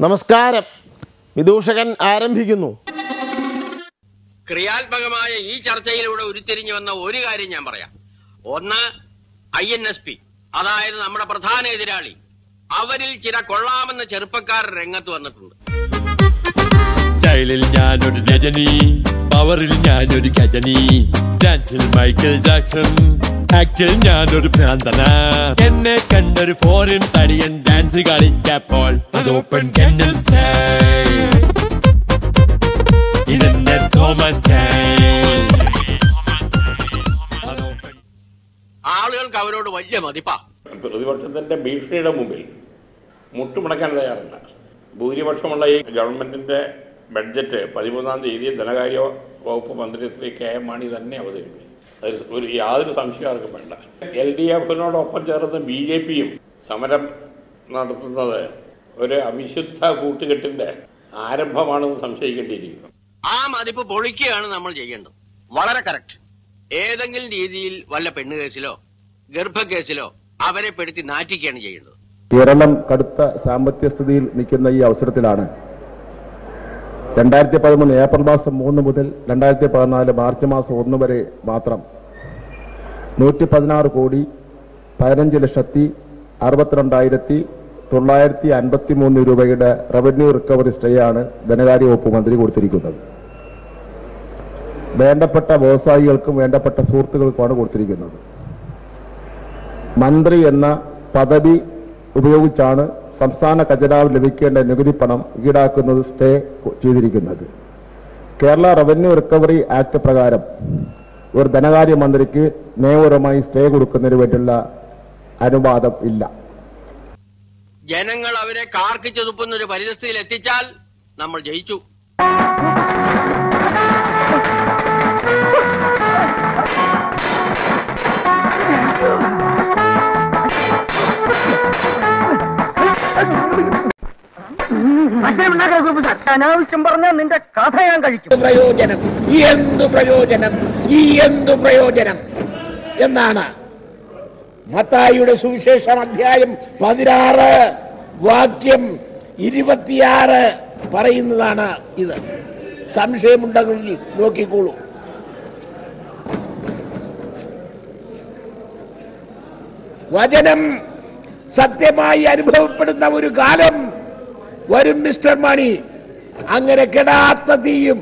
നമസ്കാരം. വിദൂഷകൻ ആരംഭിക്കുന്നു. ക്രിയാത്മകമായ ഈ ചർച്ചയിലൂടെ ഉരുത്തിരിഞ്ഞു വന്ന ഒരു കാര്യം ഞാൻ പറയാം. ഒന്ന് ഐ എൻ എസ് പി അതായത് നമ്മുടെ പ്രധാന എതിരാളി. അവരിൽ ചില കൊള്ളാമെന്ന ചെറുപ്പക്കാർ രംഗത്ത് വന്നിട്ടുണ്ട്. സ്റ്റൈലിൽ ഞാനൊരു രജനി പവറിൽ ഞാനൊരു ഗജനി ഡാൻസിൽ മൈക്കിൾ ജാക്സൺ ആക്ടിൽ ഞാനൊരു ഭ്രാന്തന. എന്നെ കണ്ടൊരു ഫോറിൻ തടിയൻ ഡാൻസ് കളിക്കപ്പോൾ അത് ഓപ്പൺ ഇതെന്റെ തോമസ് ആളുകൾക്ക് അവരോട് വലിയ മതിപ്പാ. പ്രതിപക്ഷത്തിന്റെ ഭീഷണിയുടെ മുമ്പിൽ മുട്ടുമുടക്കാൻ തയ്യാറല്ല. ഭൂരിപക്ഷമുള്ള ഈ ഗവൺമെന്റിന്റെ ബഡ്ജറ്റ് പതിമൂന്നാം തീയതി ധനകാര്യ വകുപ്പ് മന്ത്രി ശ്രീ കെ എം മാണി തന്നെ അവതരിപ്പിക്കും അതിൽ ഒരു യാതൊരു സംശയം ആർക്കും വേണ്ട. എൽ ഡി എഫിനോടൊപ്പം ചേർന്ന് ബി ജെ പിയും സമരം നടത്തുന്നത് ഒരു അവിശുദ്ധ കൂട്ടുകെട്ടിന്റെ ആരംഭമാണെന്ന് സംശയിക്കേണ്ടിയിരിക്കുന്നു. ആ മതിപ്പ് പൊളിക്കുകയാണ് നമ്മൾ ചെയ്യേണ്ടത്. വളരെ കറക്റ്റ് ഏതെങ്കിലും രീതിയിൽ വല്ല പെണ്ണ് പെണ്ണുകേസിലോ ഗർഭക്കേസിലോ അവരെ പെടുത്തി നാറ്റിക്കുകയാണ് ചെയ്യേണ്ടത്. കേരളം കടുത്ത സാമ്പത്തിക സ്ഥിതിയിൽ നിൽക്കുന്ന ഈ അവസരത്തിലാണ് രണ്ടായിരത്തി പതിമൂന്ന് ഏപ്രിൽ മാസം മൂന്ന് മുതൽ രണ്ടായിരത്തി പതിനാല് മാർച്ച് മാസം ഒന്ന് വരെ മാത്രം നൂറ്റി പതിനാറ് കോടി പതിനഞ്ച് ലക്ഷത്തി അറുപത്തിരണ്ടായിരത്തി തൊള്ളായിരത്തി അൻപത്തി മൂന്ന് രൂപയുടെ റവന്യൂ റിക്കവറി സ്റ്റേയാണ് ധനകാര്യ വകുപ്പ് മന്ത്രി കൊടുത്തിരിക്കുന്നത്. വേണ്ടപ്പെട്ട വ്യവസായികൾക്കും വേണ്ടപ്പെട്ട സുഹൃത്തുക്കൾക്കുമാണ് കൊടുത്തിരിക്കുന്നത്. മന്ത്രി എന്ന പദവി ഉപയോഗിച്ചാണ് സംസ്ഥാന ഖജനാവ് ലഭിക്കേണ്ട നികുതി പണം ഈടാക്കുന്നത് സ്റ്റേ ചെയ്തിരിക്കുന്നത്. കേരള റവന്യൂ റിക്കവറി ആക്ട് പ്രകാരം ഒരു ധനകാര്യ മന്ത്രിക്ക് നിയമപരമായി സ്റ്റേ കൊടുക്കുന്നതിന് വേണ്ടിയുള്ള അനുവാദം ഇല്ല. ജനങ്ങൾ അവരെ കാർക്കിച്ചു തുപ്പുന്ന ഒരു പരിതസ്ഥിതിയിൽ എത്തിച്ചാൽ നമ്മൾ ജയിച്ചു. അനാവശ്യം പറഞ്ഞാൽ നിന്റെ കഥ ഞാൻ കഴിക്കും. പ്രയോജനം? ഈ എന്തു പ്രയോജനം? ഈ എന്തു പ്രയോജനം? എന്നാണ് മത്തായിയുടെ സുവിശേഷം അധ്യായം പതിനാറ് വാക്യം ഇരുപത്തിയാറ് പറയുന്നതാണ് ഇത്. സംശയമുണ്ടെങ്കിൽ നോക്കിക്കോളൂ. വചനം സത്യമായി അനുഭവപ്പെടുന്ന ഒരു കാലം വരും മിസ്റ്റർ മണി. അങ്ങനെ കെടാത്ത തീയും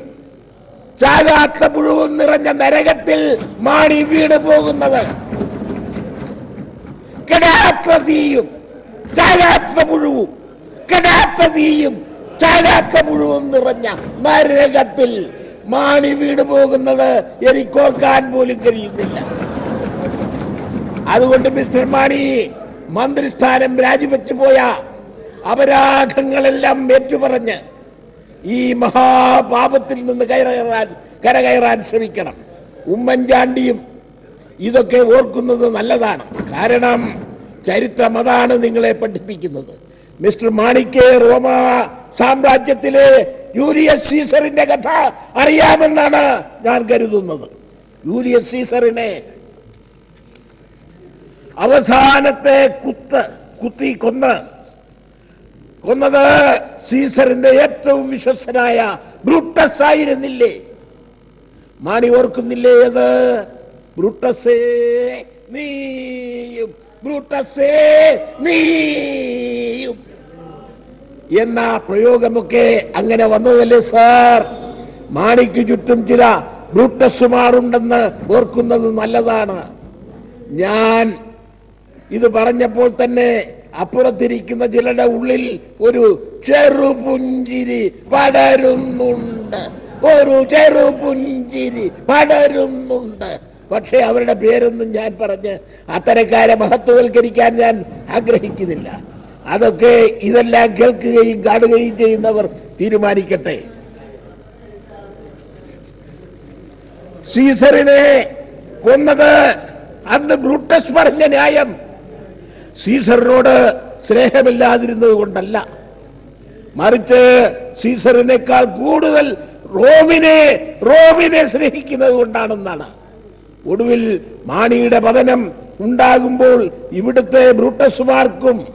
ചാകാത്ത പുഴുവും നിറഞ്ഞ നരകത്തിൽ മാണി വീണ് പോകുന്നത്. കെടാത്ത തീയും ചാകാത്ത പുഴുവും കെടാത്ത തീയും ചാകാത്ത പുഴുവും നിറഞ്ഞ നരകത്തിൽ മാണി വീണ് പോകുന്നത് എനിക്കോർക്കാൻ പോലും കഴിയുന്നില്ല. അതുകൊണ്ട് മിസ്റ്റർ മാണി മന്ത്രിസ്ഥാനം രാജിവെച്ചു പോയ അപരാധങ്ങളെല്ലാം ഏറ്റുപറഞ്ഞ് ഈ മഹാപാപത്തിൽ നിന്ന് കയറാൻ കരകയറാൻ ശ്രമിക്കണം. ഉമ്മൻചാണ്ടിയും ഇതൊക്കെ ഓർക്കുന്നത് നല്ലതാണ്. കാരണം ചരിത്രം അതാണ് നിങ്ങളെ പഠിപ്പിക്കുന്നത്. മിസ്റ്റർ മാണിക്ക് റോമ സാമ്രാജ്യത്തിലെ യൂലിയസ് സീസറിന്റെ കഥ അറിയാമെന്നാണ് ഞാൻ കരുതുന്നത്. യൂലിയസ് സീസറിനെ അവസാനത്തെ കുത്ത് കുത്തി കൊന്ന് കൊന്നത് സീസറിന്റെ ഏറ്റവും വിശ്വസ്തനായ ബ്രൂട്ടസ് ആയിരുന്നില്ലേ മാണി ഓർക്കുന്നില്ലേ അത്? ബ്രൂട്ടസേ നീയും ബ്രൂട്ടസേ നീയും. എന്ന പ്രയോഗമൊക്കെ അങ്ങനെ വന്നതല്ലേ സാർ? മാണിക്ക് ചുറ്റും ചില ബ്രൂട്ടസുമാറുണ്ടെന്ന് ഓർക്കുന്നത് നല്ലതാണ്. ഞാൻ ഇത് പറഞ്ഞപ്പോൾ തന്നെ അപ്പുറത്തിരിക്കുന്ന ചിലരുടെ ഉള്ളിൽ ഒരു ചെറുപുഞ്ചിരി പടരുന്നുണ്ട്. ഒരു ചെറുപുഞ്ചിരി പടരുന്നുണ്ട്. പക്ഷേ അവരുടെ പേരൊന്നും ഞാൻ പറഞ്ഞ് അത്തരക്കാരെ മഹത്വവൽക്കരിക്കാൻ ഞാൻ ആഗ്രഹിക്കുന്നില്ല. അതൊക്കെ ഇതെല്ലാം കേൾക്കുകയും കാണുകയും ചെയ്യുന്നവർ തീരുമാനിക്കട്ടെ. സീസറിനെ കൊന്നത് അന്ന് ബ്രൂട്ടസ് പറഞ്ഞ ന്യായം. സീസറിനോട് സ്നേഹമില്ലാതിരുന്നത് കൊണ്ടല്ല. മറിച്ച് സീസറിനേക്കാൾ കൂടുതൽ റോമിനെ റോമിനെ സ്നേഹിക്കുന്നത് കൊണ്ടാണെന്നാണ്. ഒടുവിൽ മാണിയുടെ പതനം ഉണ്ടാകുമ്പോൾ ഇവിടുത്തെ ബ്രൂട്ടസുമാർക്കും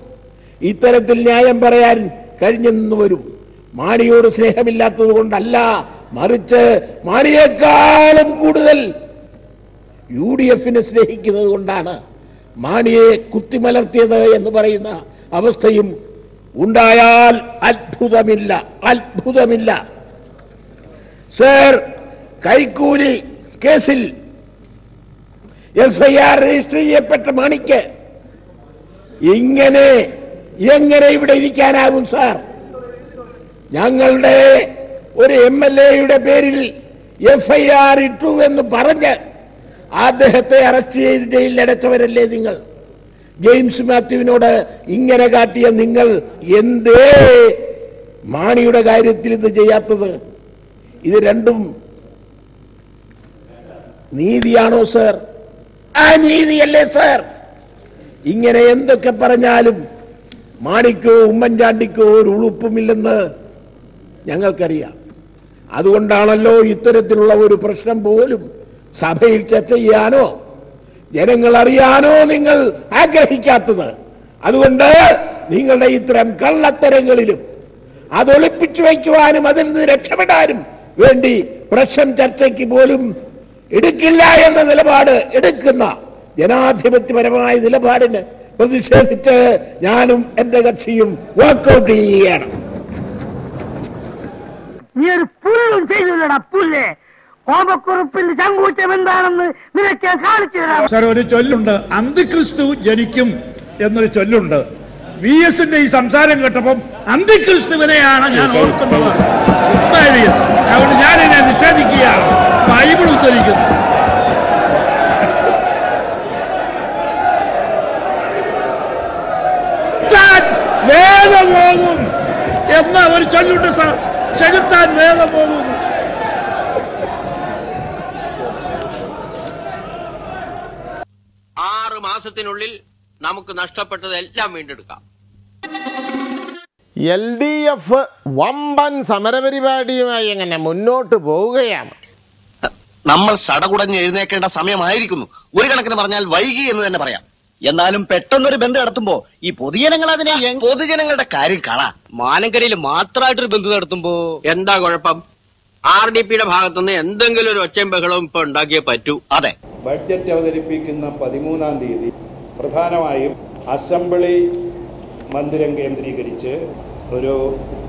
ഇത്തരത്തിൽ ന്യായം പറയാൻ കഴിഞ്ഞെന്ന് വരും. മാണിയോട് സ്നേഹമില്ലാത്തത് കൊണ്ടല്ല. മറിച്ച് മാണിയേക്കാളും കൂടുതൽ യു ഡി എഫിനെ സ്നേഹിക്കുന്നത് കൊണ്ടാണ്. മാണിയെ കുത്തിമലർത്തിയത് എന്ന് പറയുന്ന അവസ്ഥയും ഉണ്ടായാൽ അത്ഭുതമില്ല അത്ഭുതമില്ല. സർ കൈക്കൂലി കേസിൽ എസ് ഐ ആർ രജിസ്റ്റർ ചെയ്യപ്പെട്ട മാണിക്ക് ഇങ്ങനെ എങ്ങനെ ഇവിടെ ഇരിക്കാനാവും സാർ? ഞങ്ങളുടെ ഒരു എം എൽ എയുടെ പേരിൽ എഫ് ഐ ആർ ഇട്ടു എന്ന് പറഞ്ഞ് അദ്ദേഹത്തെ അറസ്റ്റ് ചെയ്ത് ജയിലിലടച്ചവരല്ലേ നിങ്ങൾ? ജെയിംസ് മാത്യുവിനോട് ഇങ്ങനെ കാട്ടിയ നിങ്ങൾ എന്തേ മാണിയുടെ കാര്യത്തിൽ ഇത് ചെയ്യാത്തത്? ഇത് രണ്ടും നീതിയാണോ സർ? ആ നീതിയല്ലേ സർ. ഇങ്ങനെ എന്തൊക്കെ പറഞ്ഞാലും മാണിക്കോ ഉമ്മൻചാണ്ടിക്കോ ഒരു ഉളുപ്പുമില്ലെന്ന് ഞങ്ങൾക്കറിയാം. അതുകൊണ്ടാണല്ലോ ഇത്തരത്തിലുള്ള ഒരു പ്രശ്നം പോലും സഭയിൽ ചർച്ച ചെയ്യാനോ ജനങ്ങൾ അറിയാനോ നിങ്ങൾ ആഗ്രഹിക്കാത്തത്. അതുകൊണ്ട് നിങ്ങളുടെ ഇത്തരം കള്ളത്തരങ്ങളിലും അത് ഒളിപ്പിച്ചു വയ്ക്കുവാനും അതിൽ നിന്ന് രക്ഷപ്പെടാനും വേണ്ടി പ്രശ്നം ചർച്ചയ്ക്ക് പോലും എടുക്കില്ല എന്ന നിലപാട് എടുക്കുന്ന ജനാധിപത്യപരമായ നിലപാടിന് പ്രതിഷേധിച്ച് ഞാനും എന്റെ കക്ഷിയും വാക്കൗട്ട് ചെയ്യുകയാണ്. നീ ഒരു പുല്ലും ചെയ്തില്ലടാ പുല്ല്? ഓമക്കുറുപ്പിന്റെ ചങ്കൂറ്റം എന്താണെന്ന് നിനക്ക് ഞാൻ കാണിച്ചു തരാം സാർ ഒരു ചൊല്ലുണ്ട്. അന്തിക്രിസ്തു ജനിക്കും എന്നൊരു ചൊല്ലുണ്ട്. വി എസിന്റെ ഈ സംസാരം കേട്ടപ്പം അന്തിക്രിസ്തുവിനെയാണ് ഞാൻ ഓർക്കുന്നത്. അതുകൊണ്ട് ഞാനിതിനെ നിഷേധിക്കുകയാണ് ബൈബിൾ ഉദ്ധരിക്കുന്നു. വേദം പോകും എന്ന ഒരു ചൊല്ലുണ്ട് സാർ. ചെലുത്താൻ വേദം ആറ് മാസത്തിനുള്ളിൽ നമുക്ക് നഷ്ടപ്പെട്ടതെല്ലാം വീണ്ടെടുക്കാം. എൽ ഡി എഫ് വമ്പൻ സമരപരിപാടിയുമായി എങ്ങനെ മുന്നോട്ട് പോവുകയാണ്? നമ്മൾ സടകുടഞ്ഞ് എഴുന്നേക്കേണ്ട സമയമായിരിക്കുന്നു. ഒരു കണക്കിന് പറഞ്ഞാൽ വൈകി എന്ന് തന്നെ പറയാം. എന്നാലും പെട്ടെന്നൊരു ബന്ധം നടത്തുമ്പോ ഈ പൊതുജനങ്ങൾ അതിനെ പൊതുജനങ്ങളുടെ കാര്യം കള മാനങ്കരയിൽ മാത്രമായിട്ടൊരു ബന്ധം നടത്തുമ്പോ എന്താ കുഴപ്പം? ആർ ഡി പിയുടെ ഭാഗത്തുനിന്ന് എന്തെങ്കിലും ഒരു ഒച്ചയും ബഹളവും ഇപ്പൊ ഉണ്ടാക്കിയേ പറ്റൂ. അതെ. ബഡ്ജറ്റ് അവതരിപ്പിക്കുന്ന പതിമൂന്നാം തീയതി പ്രധാനമായും അസംബ്ലി മന്ദിരം കേന്ദ്രീകരിച്ച് ഒരു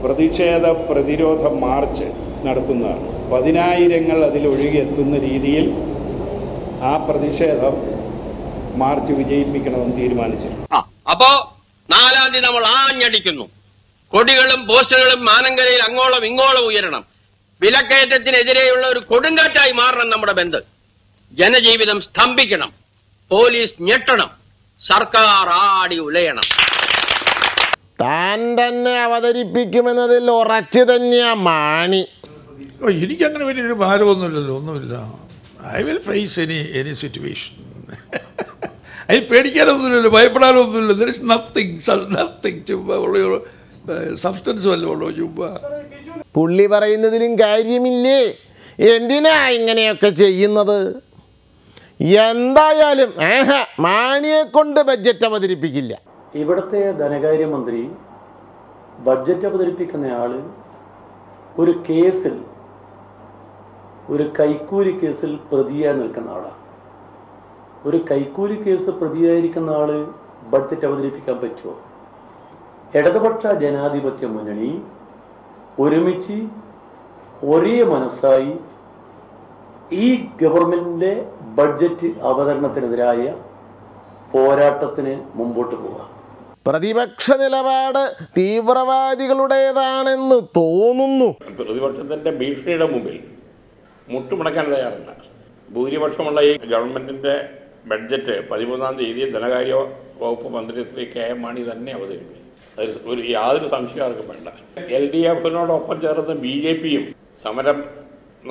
പ്രതിഷേധ പ്രതിരോധ മാർച്ച് നടത്തുന്നതാണ്. പതിനായിരങ്ങൾ അതിൽ ഒഴുകിയെത്തുന്ന രീതിയിൽ ആ പ്രതിഷേധം മാർച്ച് വിജയിപ്പിക്കണമെന്ന് തീരുമാനിച്ചിട്ടുണ്ട് അപ്പോ നാലാം തീയതി നമ്മൾ ആഞ്ഞടിക്കുന്നു. കൊടികളും പോസ്റ്ററുകളും മാനങ്കരയിൽ അങ്ങോളം ഇങ്ങോളം ഉയരണം. വിലക്കയറ്റത്തിനെതിരെയുള്ള ഒരു കൊടുങ്കാറ്റായി മാറണം നമ്മുടെ ബന്ദ് ജനജീവിതം സ്തംഭിക്കണം. പോലീസ് ഞെട്ടണം. സർക്കാർ ആടി ഉലയണം. താൻ തന്നെ അവതരിപ്പിക്കുമെന്നതിൽ ഉറച്ചു തന്നെയാ മാണി. ഓ എനിക്കങ്ങനെ വലിയൊരു ഭാരമൊന്നുമില്ലല്ലോ ഒന്നുമില്ല. I will face any any situation അതിന് പേടിക്കാനൊന്നുമില്ലല്ലോ ഭയപ്പെടാനൊന്നുമില്ല ദർ ഇസ് നത്തിങ് നത്തിങ് ചുമ്മാ ഉള്ള സബ്സ്റ്റൻസ് വല്ലതും ഉള്ളോ ചുമ്മാ. പുള്ളി പറയുന്നതിലും കാര്യമില്ലേ? എന്തിനാ ഇങ്ങനെയൊക്കെ ചെയ്യുന്നത്? എന്തായാലും ഏഹ മാണിയെ കൊണ്ട് ബഡ്ജറ്റ് അവതരിപ്പിക്കില്ല. ഇവിടുത്തെ ധനകാര്യമന്ത്രി ബഡ്ജറ്റ് അവതരിപ്പിക്കുന്ന ആൾ ഒരു കേസിൽ ഒരു കൈക്കൂലി കേസിൽ പ്രതിയായി നിൽക്കുന്ന ആളാണ് ഒരു കൈക്കൂലി കേസ് പ്രതിയായിരിക്കുന്ന ആൾ ബഡ്ജറ്റ് അവതരിപ്പിക്കാൻ പറ്റുമോ ഇടതുപക്ഷ ജനാധിപത്യ മുന്നണി ഒരുമിച്ച് ഒരേ മനസ്സായി ഈ ഗവൺമെന്റിന്റെ ബഡ്ജറ്റ് അവതരണത്തിനെതിരായ പോരാട്ടത്തിന് മുമ്പോട്ട് പോവാം പ്രതിപക്ഷ നിലപാട് തീവ്രവാദികളുടേതാണെന്ന് തോന്നുന്നു. പ്രതിപക്ഷത്തിന്റെ ഭീഷണിയുടെ മുമ്പിൽ മുട്ടുമുടക്കാൻ തയ്യാറല്ല. ഭൂരിപക്ഷമുള്ള ഈ ഗവൺമെന്റിന്റെ ബഡ്ജറ്റ് പതിമൂന്നാം തീയതി ധനകാര്യ വകുപ്പ് മന്ത്രി ശ്രീ കെ എം മാണി തന്നെ അവതരിപ്പിക്കും ഒരു യാതൊരു സംശയം ആർക്കും വേണ്ട. എൽ ഡി എഫിനോടൊപ്പം ചേർന്ന് ബി ജെ പിയും സമരം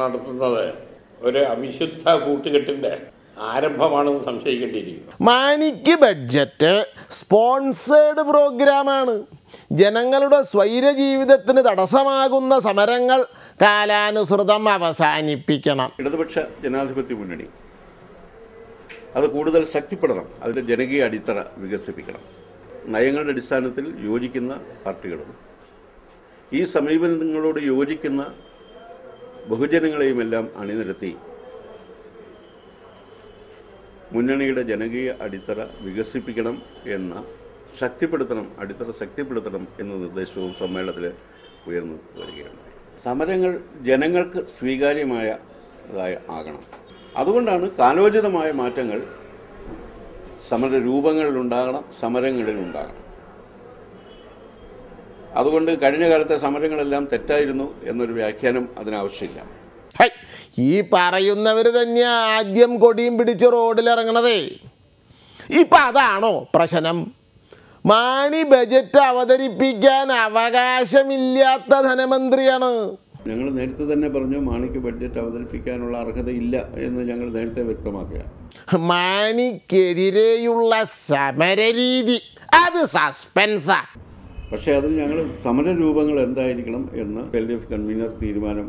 നടത്തുന്നത് ഒരു അവിശുദ്ധ കൂട്ടുകെട്ടിന്റെ ആരംഭമാണെന്ന് സംശയിക്കേണ്ടിയിരിക്കുന്നു. മാണിക്ക് ബഡ്ജറ്റ് സ്പോൺസേഡ് പ്രോഗ്രാമാണ്. ജനങ്ങളുടെ സ്വൈര ജീവിതത്തിന് തടസ്സമാകുന്ന സമരങ്ങൾ കാലാനുസൃതം അവസാനിപ്പിക്കണം. ഇടതുപക്ഷ ജനാധിപത്യ മുന്നണി അത് കൂടുതൽ ശക്തിപ്പെടണം അതിന്റെ ജനകീയ അടിത്തറ വികസിപ്പിക്കണം. നയങ്ങളുടെ അടിസ്ഥാനത്തിൽ യോജിക്കുന്ന പാർട്ടികളും ഈ സമീപനങ്ങളോട് യോജിക്കുന്ന ബഹുജനങ്ങളെയുമെല്ലാം അണിനിരത്തി മുന്നണിയുടെ ജനകീയ അടിത്തറ വികസിപ്പിക്കണം എന്ന ശക്തിപ്പെടുത്തണം അടിത്തറ ശക്തിപ്പെടുത്തണം എന്ന നിർദ്ദേശവും സമ്മേളനത്തിൽ ഉയർന്നു വരികയാണ്. സമരങ്ങൾ ജനങ്ങൾക്ക് സ്വീകാര്യമായതായി ആകണം. അതുകൊണ്ടാണ് കാലോചിതമായ മാറ്റങ്ങൾ സമര രൂപങ്ങളിലുണ്ടാകണം സമരങ്ങളിലുണ്ടാകണം. അതുകൊണ്ട് കഴിഞ്ഞ കാലത്തെ സമരങ്ങളെല്ലാം തെറ്റായിരുന്നു എന്നൊരു വ്യാഖ്യാനം അതിനാവശ്യമില്ല. ഹൈ, ഈ പറയുന്നവർ തന്നെയാ ആദ്യം കൊടിയും പിടിച്ച് റോഡിലിറങ്ങണതേ. ഇപ്പം അതാണോ പ്രശ്നം? മാണി ബജറ്റ് അവതരിപ്പിക്കാൻ അവകാശമില്ലാത്ത ധനമന്ത്രിയാണ്. ഞങ്ങൾ നേരത്തെ തന്നെ പറഞ്ഞു മാണിക്ക് ബഡ്ജറ്റ് അവതരിപ്പിക്കാനുള്ള അർഹതയില്ല എന്ന് ഞങ്ങൾ നേരത്തെ വ്യക്തമാക്കുക മാണിക്കെതിരെയുള്ള സമരരീതി അത് സസ്പെൻസാ. പക്ഷേ അതിൽ ഞങ്ങൾ സമരരൂപങ്ങൾ എന്തായിരിക്കണം എന്ന് എൽ ഡി എഫ് കൺവീനർ തീരുമാനം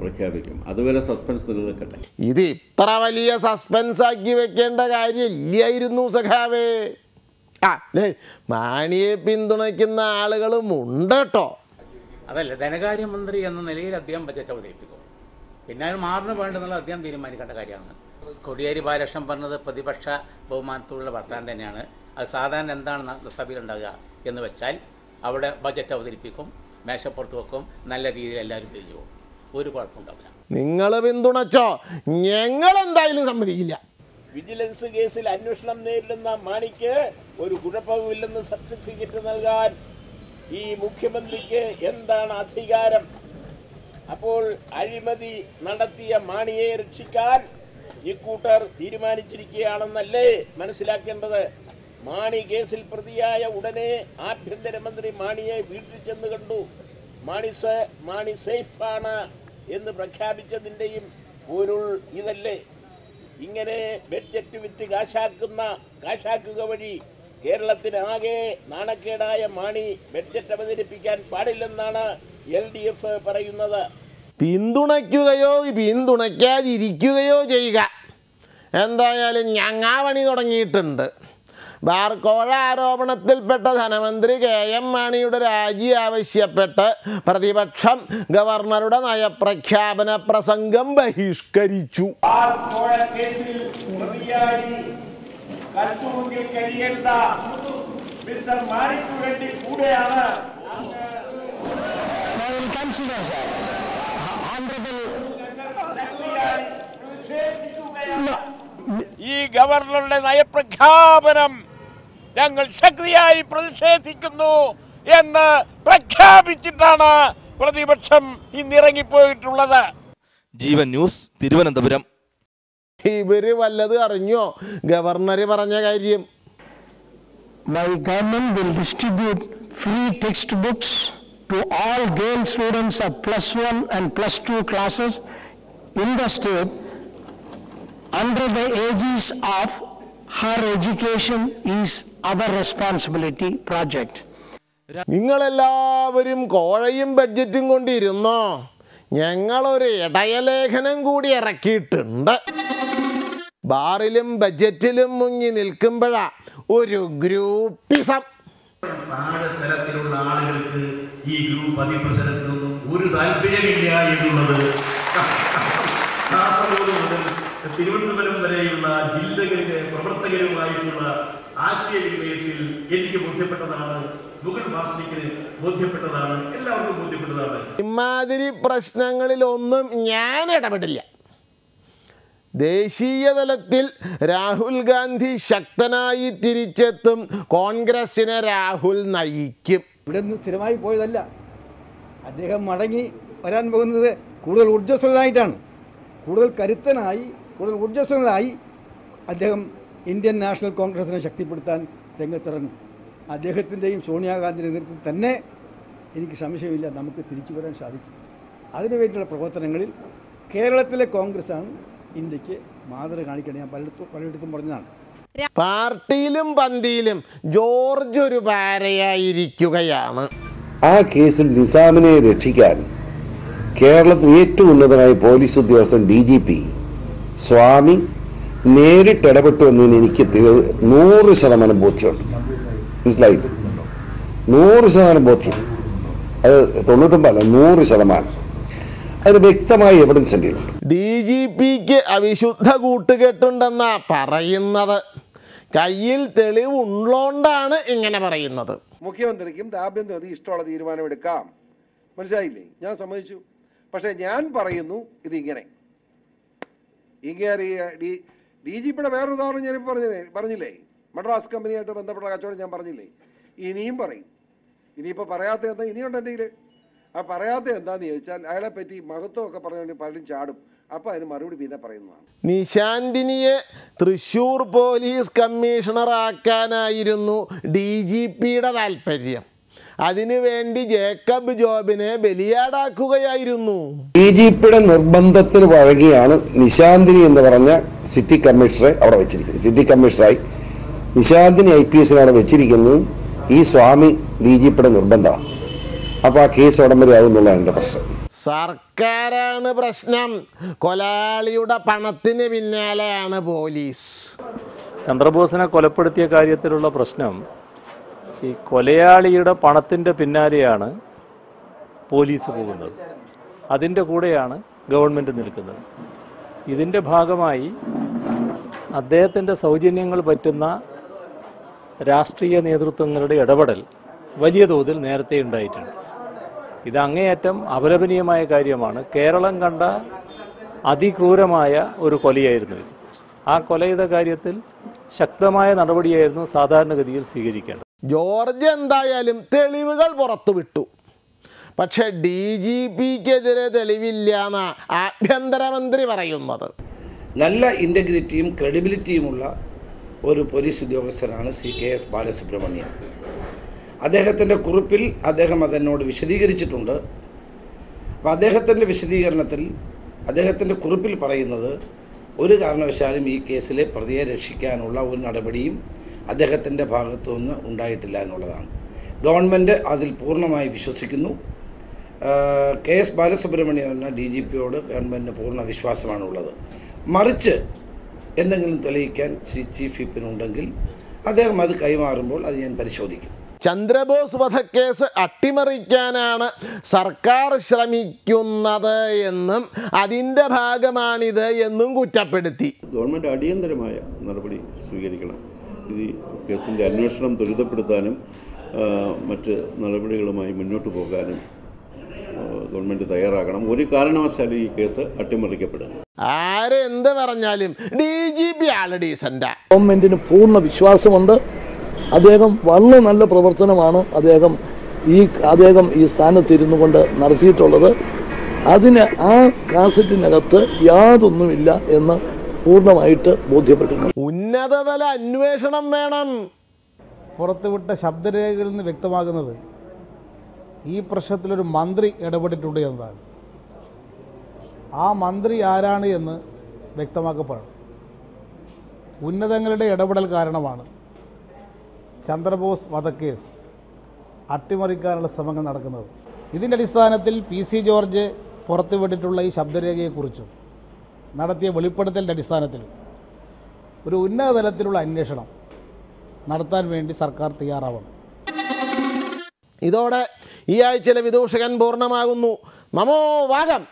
പ്രഖ്യാപിക്കും. അതുവരെ സസ്പെൻസ് നിലനിൽക്കട്ടെ. ഇത് ഇത്ര വലിയ സസ്പെൻസ് ആക്കി വെക്കേണ്ട കാര്യമില്ലായിരുന്നു സഖാവേ. ആ മാണിയെ പിന്തുണയ്ക്കുന്ന ആളുകളും ഉണ്ട് കേട്ടോ. അതല്ല ധനകാര്യമന്ത്രി എന്ന നിലയിൽ അദ്ദേഹം ബജറ്റ് അവതരിപ്പിക്കും പിന്നെ അത് മാറിന് വേണ്ടെന്നുള്ള അദ്ദേഹം തീരുമാനിക്കേണ്ട കാര്യമാണ്. കൊടിയേരി ബാലകൃഷ്ണൻ പറഞ്ഞത് പ്രതിപക്ഷ ബഹുമാനത്തോടുള്ള വർത്താനം തന്നെയാണ്. അത് സാധാരണ എന്താണ് സഭയിൽ ഉണ്ടാകുക എന്ന് വെച്ചാൽ അവിടെ ബജറ്റ് അവതരിപ്പിക്കും മേശപ്പുറത്ത് വെക്കും നല്ല രീതിയിൽ എല്ലാവരും പിരിഞ്ഞു പോകും. ഒരു കുഴപ്പമുണ്ടാവില്ല നിങ്ങൾ പിന്തുണച്ചോ? ഞങ്ങൾ എന്തായാലും സമ്മതിക്കില്ല. വിജിലൻസ് കേസിൽ അന്വേഷണം നേരിടുന്ന മാണിക്ക് ഒരു കുഴപ്പവുമില്ലെന്ന് സർട്ടിഫിക്കറ്റ് നൽകാൻ ഈ മുഖ്യമന്ത്രിക്ക് എന്താണ് അധികാരം? അപ്പോൾ അഴിമതി നടത്തിയ മാണിയെ രക്ഷിക്കാൻ ഇക്കൂട്ടർ തീരുമാനിച്ചിരിക്കുകയാണെന്നല്ലേ മനസ്സിലാക്കേണ്ടത്? മാണി കേസിൽ പ്രതിയായ ഉടനെ ആഭ്യന്തരമന്ത്രി മാണിയെ വീട്ടിൽ ചെന്ന് കണ്ടു. മാണി മാണി സേഫാണ് എന്ന് പ്രഖ്യാപിച്ചതിന്റെയും പൊരുൾ ഇതല്ലേ? ഇങ്ങനെ ബഡ്ജറ്റ് വിറ്റ് കാശാക്കുന്ന കാശാക്കുക വഴി കേരളത്തിനാകെ നാണക്കേടായ മാണി ബഡ്ജറ്റ് അവതരിപ്പിക്കാൻ പാടില്ലെന്നാണ് എൽ ഡി എഫ് പറയുന്നത്. പിന്തുണയ്ക്കുകയോ പിന്തുണയ്ക്കാതിരിക്കുകയോ ചെയ്യുക. എന്തായാലും ഞങ്ങാവണി തുടങ്ങിയിട്ടുണ്ട്. ബാർക്കോഴ ആരോപണത്തിൽപ്പെട്ട ധനമന്ത്രി കെ എം മാണിയുടെ രാജി ആവശ്യപ്പെട്ട് പ്രതിപക്ഷം ഗവർണറുടെ നയപ്രഖ്യാപന പ്രസംഗം ബഹിഷ്കരിച്ചു. കോഴ കേസിൽ പ്രതിയായി കൽത്തുമുക്കിൽ കഴിയേണ്ട മിസ്റ്റർ മാണിക്ക് വേണ്ടി കൂടെയാണ് ഈ ഗവർണറുടെ നയപ്രഖ്യാപനം ഞങ്ങൾ ശക്തിയായി പ്രതിഷേധിക്കുന്നു എന്ന് പ്രഖ്യാപിച്ചിട്ടാണ് പ്രതിപക്ഷം ഇന്നിറങ്ങിപ്പോയിട്ടുള്ളത് ജീവൻ ന്യൂസ് തിരുവനന്തപുരം ഇവർ വല്ലത് അറിഞ്ഞോ ഗവർണർ പറഞ്ഞ കാര്യം My government will distribute free textbooks to all girl students of plus one and plus two classes in the state under the aegis of her education is our responsibility project നിങ്ങളെല്ലാവരും കോഴയും ബഡ്ജറ്റും കൊണ്ടിരുന്നോ? ഞങ്ങളൊരു ഇടയലേഖനം കൂടി ഇറക്കിയിട്ടുണ്ട്. ബാറിലും ബഡ്ജറ്റിലും മുങ്ങി നിൽക്കുമ്പോഴാ ഒരു groupism. താഴെ തലത്തിലുള്ള ആളുകൾക്ക് ഈ ഗ്രൂപ്പ് അതിപ്രസരത്തിനൊന്നും ഒരു താല്പര്യമില്ല എന്നുള്ളത്. കാസർഗോഡ് മുതൽ തിരുവനന്തപുരം വരെയുള്ള ജില്ലകളിലെ പ്രവർത്തകരുമായിട്ടുള്ള ആശയവിനിമയത്തിൽ എനിക്ക് ബോധ്യപ്പെട്ടതാണ്. മുഗൾ വാസ്നിക്കിന് ബോധ്യപ്പെട്ടതാണ്. എല്ലാവർക്കും ബോധ്യപ്പെട്ടതാണ്. ഇമാതിരി പ്രശ്നങ്ങളിലൊന്നും ഞാൻ ഇടപെടില്ല. ദേശീയ തലത്തിൽ രാഹുൽ ഗാന്ധി ശക്തനായി തിരിച്ചെത്തും കോൺഗ്രസിനെ രാഹുൽ നയിക്കും. ഇവിടെ നിന്ന് സ്ഥിരമായി പോയതല്ല. അദ്ദേഹം മടങ്ങി വരാൻ പോകുന്നത് കൂടുതൽ ഊർജസ്വലനായിട്ടാണ്. കൂടുതൽ കരുത്തനായി കൂടുതൽ ഊർജസ്വലനായി അദ്ദേഹം ഇന്ത്യൻ നാഷണൽ കോൺഗ്രസിനെ ശക്തിപ്പെടുത്താൻ രംഗത്തിറങ്ങും. അദ്ദേഹത്തിന്റെയും സോണിയാഗാന്ധിയുടെ നേതൃത്വത്തിൽ തന്നെ എനിക്ക് സംശയമില്ല നമുക്ക് തിരിച്ചു വരാൻ സാധിക്കും. അതിനുവേണ്ടിയുള്ള പ്രവർത്തനങ്ങളിൽ കേരളത്തിലെ കോൺഗ്രസ്സാണ് ഇന്ത്യയ്ക്ക് മാതൃക കാണിക്കേണ്ടത് ഞാൻ പലയിടത്തും പലയിടത്തും പറഞ്ഞതാണ്. പാർട്ടിയിലും പന്തിയിലും ജോർജ് ഒരു പാരയായിരിക്കുകയാണ്. ആ കേസിൽ നിസാമിനെ രക്ഷിക്കാൻ കേരളത്തിൽ ഏറ്റവും ഉന്നതനായ പോലീസ് ഉദ്യോഗസ്ഥൻ ഡി ജി പി സ്വാമി നേരിട്ട് ഇടപെട്ടു എന്നതിന് എനിക്ക് നൂറ് ശതമാനം ബോധ്യമുണ്ട്. മനസ്സിലായി? നൂറ് ശതമാനം ബോധ്യം. അത് തൊണ്ണൂറ്റൊമ്പതല്ല നൂറ് ശതമാനം. അതിന് വ്യക്തമായ എവിഡൻസ് കയ്യിലുണ്ട് ഡി ജി പിക്ക് അവിശുദ്ധ കൂട്ടുകെട്ടുണ്ടെന്ന പറയുന്നത്. കയ്യിൽ തെളിവുള്ളോണ്ടാണ് ഇങ്ങനെ പറയുന്നത്. മുഖ്യമന്ത്രിക്കും ആഭ്യന്തരമന്ത്രി ഇഷ്ടമുള്ള തീരുമാനമെടുക്കാം. മനസ്സിലായില്ലേ? ഞാൻ സമ്മതിച്ചു. പക്ഷേ ഞാൻ പറയുന്നു ഇതിങ്ങനെ. ഇങ്ങനെ ഡി ജി പിയുടെ വേറൊരു ഉദാഹരണം ഞാൻ പറഞ്ഞില്ലേ? പറഞ്ഞില്ലേ? മദ്രാസ് കമ്പനിയായിട്ട് ബന്ധപ്പെട്ട കച്ചവടം ഞാൻ പറഞ്ഞില്ലേ? ഇനിയും പറയും. ഇനിയിപ്പോൾ പറയാത്ത എന്താ? ഇനിയുണ്ട് എന്റെ ആ പറയാത്ത എന്താന്ന് ചോദിച്ചാൽ അയാളെ പറ്റി മഹത്വമൊക്കെ പറഞ്ഞു പലരും ചാടും. അപ്പോൾ അതിന് മറുപടി പിന്നെ പറയുന്നതാണ്. നിശാന്തിനിയെ തൃശൂർ പോലീസ് കമ്മീഷണറാക്കാനായിരുന്നു ഡി ജി പിയുടെ താല്പര്യം. അതിനുവേണ്ടി ജേക്കബ് ജോബിനെ ബലിയാടാക്കുകയായിരുന്നു. ഡി ജി പിയുടെ നിർബന്ധത്തിന് വഴങ്ങിയാണ് നിശാന്തിനി എന്ന് പറഞ്ഞ സിറ്റി കമ്മീഷണറെ അവിടെ വെച്ചിരിക്കുന്നത്. സിറ്റി കമ്മീഷണറായി നിശാന്തിനി ഐ പി എസിനെ അവിടെ വെച്ചിരിക്കുന്നതും ഈ സ്വാമി ഡി ജി പിയുടെ നിർബന്ധമാണ്. അപ്പോൾ ആ കേസ് ഉടൻ വരെ ആവും എന്നുള്ളതാണ് എന്റെ പ്രശ്നം. സർക്കാരാണ് പ്രശ്നം. കൊലാളിയുടെ പണത്തിന് പിന്നാലെയാണ് പോലീസ്. ചന്ദ്രബോസിനെ കൊലപ്പെടുത്തിയ കാര്യത്തിലുള്ള പ്രശ്നം ഈ കൊലയാളിയുടെ പണത്തിന്റെ പിന്നാലെയാണ് പോലീസ് പോകുന്നത്. അതിന്റെ കൂടെയാണ് ഗവൺമെന്റ് നിൽക്കുന്നത്. ഇതിന്റെ ഭാഗമായി അദ്ദേഹത്തിന്റെ സൗജന്യങ്ങൾ പറ്റുന്ന രാഷ്ട്രീയ നേതൃത്വങ്ങളുടെ ഇടപെടൽ വലിയ തോതിൽ നേരത്തെ ഉണ്ടായിട്ടുണ്ട്. ഇത് അങ്ങേയറ്റം അപലപനീയമായ കാര്യമാണ്. കേരളം കണ്ട അതിക്രൂരമായ ഒരു കൊലയായിരുന്നു ഇത്. ആ കൊലയുടെ കാര്യത്തിൽ ശക്തമായ നടപടിയായിരുന്നു സാധാരണഗതിയിൽ സ്വീകരിക്കേണ്ടത്. ജോർജ് എന്തായാലും തെളിവുകൾ പുറത്തുവിട്ടു. പക്ഷെ ഡി ജി പിക്കെതിരെ തെളിവില്ല എന്നാ ആഭ്യന്തരമന്ത്രി പറയുന്നത്. നല്ല ഇന്റഗ്രിറ്റിയും ക്രെഡിബിലിറ്റിയുമുള്ള ഒരു പോലീസ് ഉദ്യോഗസ്ഥനാണ് സി കെ എസ് ബാലസുബ്രഹ്മണ്യൻ. അദ്ദേഹത്തിന്റെ കുറിപ്പിൽ അദ്ദേഹം അതെന്നോട് വിശദീകരിച്ചിട്ടുണ്ട്. അപ്പോൾ അദ്ദേഹത്തിന്റെ വിശദീകരണത്തിൽ അദ്ദേഹത്തിന്റെ കുറിപ്പിൽ പറയുന്നത് ഒരു കാരണവശാലും ഈ കേസിലെ പ്രതിയെ രക്ഷിക്കാനുള്ള ഒരു നടപടിയും അദ്ദേഹത്തിന്റെ ഭാഗത്തുനിന്ന് ഉണ്ടായിട്ടില്ല എന്നുള്ളതാണ്. ഗവൺമെന്റ് അതിൽ പൂർണമായി വിശ്വസിക്കുന്നു. കെ എസ് ബാലസുബ്രഹ്മണ്യൻ എന്ന ഡി ജി പിയോട് ഗവൺമെന്റിന് പൂർണ വിശ്വാസമാണുള്ളത്. മറിച്ച് എന്തെങ്കിലും തെളിയിക്കാൻ ചീ- ചീഫ് വിപ്പിനുണ്ടെങ്കിൽ അദ്ദേഹം അത് കൈമാറുമ്പോൾ അത് ഞാൻ പരിശോധിക്കും. ചന്ദ്രബോസ് വധക്കേസ് അട്ടിമറിക്കാനാണ് സർക്കാർ ശ്രമിക്കുന്നത് എന്നും അതിന്റെ ഭാഗമാണിത് എന്നും കുറ്റപ്പെടുത്തി. ഗവൺമെന്റ് അടിയന്തരമായ നടപടി സ്വീകരിക്കണം. ഈ കേസിന്റെ അന്വേഷണം ത്വരിതപ്പെടുത്താനും മറ്റ് നടപടികളുമായി മുന്നോട്ട് പോകാനും ഗവൺമെന്റ് ഗവൺമെന്റ് തയ്യാറാക്കണം ഒരു കാരണവശാലും ഈ കേസ് അട്ടിമറിക്കപ്പെടുന്നു ആരെന്ത് പറഞ്ഞാലും ഡി ജി പി ആലഡി ഡീസന്റാ ഗവൺമെന്റിന് പൂർണ വിശ്വാസമുണ്ട്. അദ്ദേഹം വളരെ നല്ല പ്രവർത്തനമാണ് അദ്ദേഹം ഈ അദ്ദേഹം ഈ സ്ഥാനത്തിരുന്നു കൊണ്ട് നടത്തിയിട്ടുള്ളത്. അതിന് ആ കാസറ്റിനകത്ത് യാതൊന്നുമില്ല എന്ന് പൂർണമായിട്ട് ബോധ്യപ്പെട്ടിരുന്നു ഉന്നതതല അന്വേഷണം വേണം. പുറത്തുവിട്ട ശബ്ദരേഖകളിൽ നിന്ന് വ്യക്തമാകുന്നത് ഈ പ്രശ്നത്തിലൊരു മന്ത്രി ഇടപെട്ടിട്ടുണ്ട് എന്നതാണ്. ആ മന്ത്രി ആരാണ് എന്ന് വ്യക്തമാക്കപ്പെടണം. ഉന്നതങ്ങളുടെ ഇടപെടൽ കാരണമാണ് ചന്ദ്രബോസ് വധക്കേസ് അട്ടിമറിക്കാനുള്ള ശ്രമങ്ങൾ നടക്കുന്നത്. ഇതിന്റെ അടിസ്ഥാനത്തിൽ പി സി ജോർജ് പുറത്തുവിട്ടിട്ടുള്ള ഈ ശബ്ദരേഖയെക്കുറിച്ചും നടത്തിയ വെളിപ്പെടുത്തലിന്റെ അടിസ്ഥാനത്തിൽ ഒരു ഉന്നത തലത്തിലുള്ള അന്വേഷണം നടത്താൻ വേണ്ടി സർക്കാർ തയ്യാറാവണം. ഇതോടെ ഈ ആഴ്ചയിലെ വിദൂഷകൻ പൂർണമാകുന്നു. നമോ വാഗം